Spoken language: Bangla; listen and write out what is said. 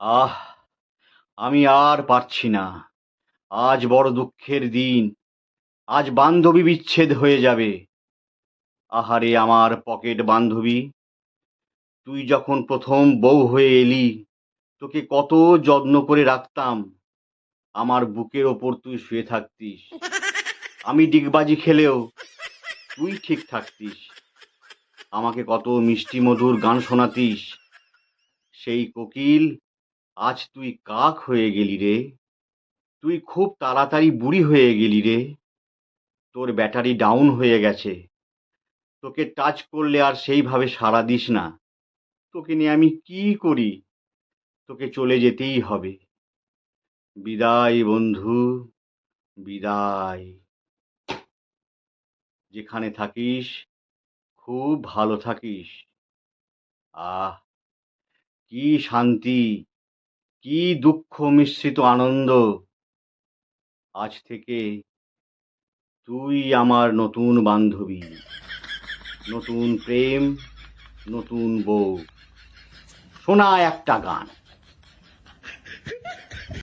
আহ, আমি আর পারছি না। আজ বড় দুঃখের দিন। আজ বান্ধবী বিচ্ছেদ হয়ে যাবে। আহারে, আমার পকেট বান্ধবী, তুই যখন প্রথম বউ হয়ে এলি, তোকে কত যত্ন করে রাখতাম। আমার বুকের ওপর তুই শুয়ে থাকতিস। আমি ডিগবাজি খেলেও তুই ঠিক থাকতিস। আমাকে কত মিষ্টি মধুর গান শোনাতিস। সেই কোকিল আজ তুই কাক হয়ে গেলি রে? তুই খুব তাড়াতাড়ি বুড়ি হয়ে গেলি রে? তোর ব্যাটারি ডাউন হয়ে গেছে। তোকে টাচ করলে আর সেইভাবে সাড়া দিস না। তোকে নিয়ে আমি কি করি? তোকে চলে যেতেই হবে। বিদায়, বন্ধু, বিদায়। যেখানে থাকিস, খুব ভালো থাকিস। আহ, কি শান্তি। কি দুঃখ মিশ্রিত আনন্দ। আজ থেকে তুই আমার নতুন বান্ধবী। নতুন প্রেম, নতুন বউ। শোনা একটা গান।